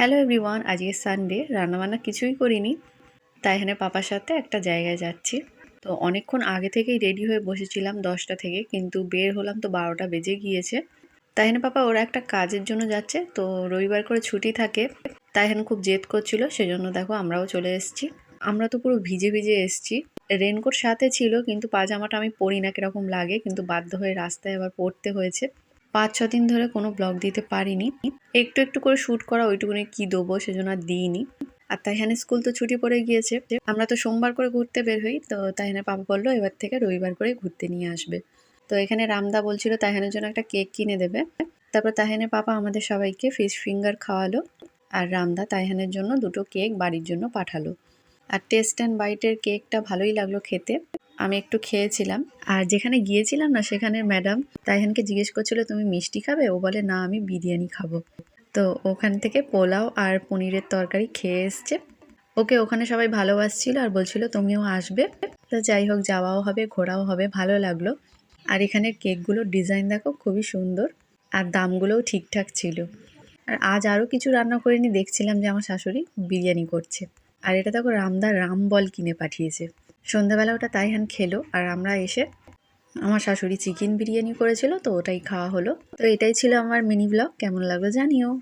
Hello everyone আজকে Sunday রান্নাবান্না কিছুই করিনি, তাই এখানে পাপার সাথে একটা জায়গায় যাচ্ছি। তো অনেকক্ষণ আগে থেকেই রেডি হয়ে বসেছিলাম দশটা থেকে, কিন্তু বের হলাম তো বারোটা বেজে গিয়েছে। তাই এখানে পাপা, ওরা একটা কাজের জন্য যাচ্ছে, তো রবিবার করে ছুটি থাকে, তাই এখানে খুব জেদ করছিল, সেজন্য দেখো আমরাও চলে এসেছি। আমরা তো পুরো ভিজে ভিজে এসেছি। রেনকোট সাথে ছিল, কিন্তু পাজামাটা আমি পরি না কীরকম লাগে, কিন্তু বাধ্য হয়ে রাস্তায় আবার পড়তে হয়েছে। পাঁচ ছ দিন ধরে কোনো ব্লগ দিতে পারিনি। একটু একটু করে শ্যুট করা, ওইটুকুনি কি দেবো সেজন্য আর দিইনি। আর তাইহানের স্কুল তো ছুটি পড়ে গিয়েছে। আমরা তো সোমবার করে ঘুরতে বের হই, তো তাইহানের পাপা বলল এবার থেকে রবিবার করে ঘুরতে নিয়ে আসবে। তো এখানে রামদা বলছিল তাইহানের জন্য একটা কেক কিনে দেবে। তারপর তাইহানের পাপা আমাদের সবাইকে ফিশ ফিঙ্গার খাওয়ালো আর রামদা তাইহানের জন্য দুটো কেক বাড়ির জন্য পাঠালো। আর টেস্ট অ্যান্ড বাইটের কেকটা ভালোই লাগল খেতে। আমি একটু খেয়েছিলাম। আর যেখানে গিয়েছিলাম না সেখানের ম্যাডাম তাইহানকে জিজ্ঞেস করছিল, তুমি মিষ্টি খাবে? ও বলে, না, আমি বিরিয়ানি খাব। তো ওখান থেকে পোলাও আর পনিরের তরকারি খেয়ে এসছে। ওকে ওখানে সবাই ভালোবাসছিল আর বলছিল, তুমিও আসবে। তো যাই হোক, যাওয়াও হবে, ঘোরাও হবে, ভালো লাগল। আর এখানের কেকগুলোর ডিজাইন দেখো, খুবই সুন্দর। আর দামগুলোও ঠিকঠাক ছিল। আর আজ আরও কিছু রান্না করিনি, দেখছিলাম যে আমার শাশুড়ি বিরিয়ানি করছে। আর এটা দেখো, রামদা রাম বল কিনে পাঠিয়েছে। সন্ধ্যাবেলা ওটা তাইহান খেলো, আর আমরা এসে আমার শাশুড়ি চিকেন বিরিয়ানি করেছিল, তো ওটাই খাওয়া হলো। তো এটাই ছিল আমার মিনি ব্লগ কেমন লাগল জানিও।